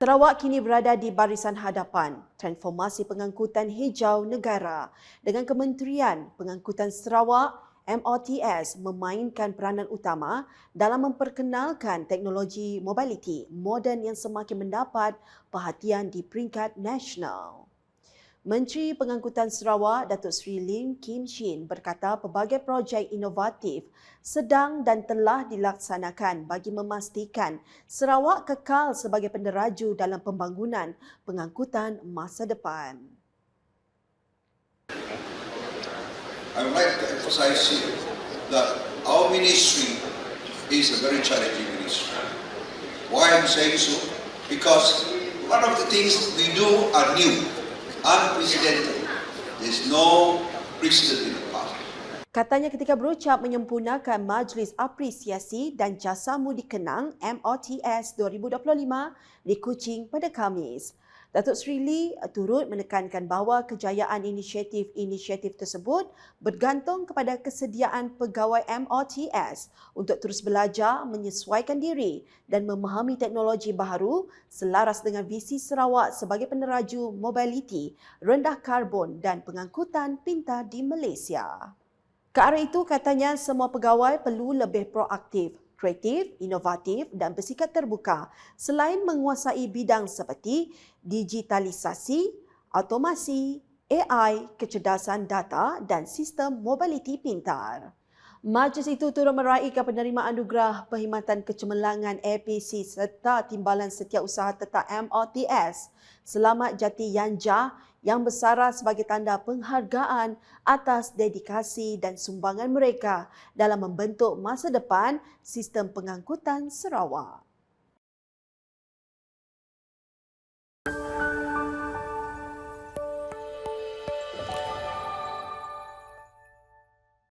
Sarawak kini berada di barisan hadapan transformasi pengangkutan hijau negara dengan Kementerian Pengangkutan Sarawak MOTS memainkan peranan utama dalam memperkenalkan teknologi mobiliti moden yang semakin mendapat perhatian di peringkat nasional. Menteri Pengangkutan Sarawak Datuk Seri Lim Kim Shin berkata pelbagai projek inovatif sedang dan telah dilaksanakan bagi memastikan Sarawak kekal sebagai penderaju dalam pembangunan pengangkutan masa depan. I would like to emphasize here that our ministry is a very challenging ministry. Why I'm saying so? Because one of the things we do are new. unprecedented. There's no precedent Katanya ketika berucap menyempurnakan Majlis Apresiasi dan Jasa Mudi Kenang MOTS 2025 di Kuching pada Khamis. Datuk Sri Lee turut menekankan bahawa kejayaan inisiatif-inisiatif tersebut bergantung kepada kesediaan pegawai MOTS untuk terus belajar, menyesuaikan diri dan memahami teknologi baharu selaras dengan visi Sarawak sebagai peneraju mobiliti rendah karbon dan pengangkutan pintar di Malaysia. Ke arah itu, katanya semua pegawai perlu lebih proaktif kreatif, inovatif dan bersikap terbuka selain menguasai bidang seperti digitalisasi, automasi, AI, kecerdasan data dan sistem mobiliti pintar. Majlis itu turut meraihkan penerimaan anugerah Perkhidmatan Kecemerlangan APC serta Timbalan Setiausaha Tetap MOTS Selamat Jati Yanja yang bersara sebagai tanda penghargaan atas dedikasi dan sumbangan mereka dalam membentuk masa depan sistem pengangkutan Sarawak.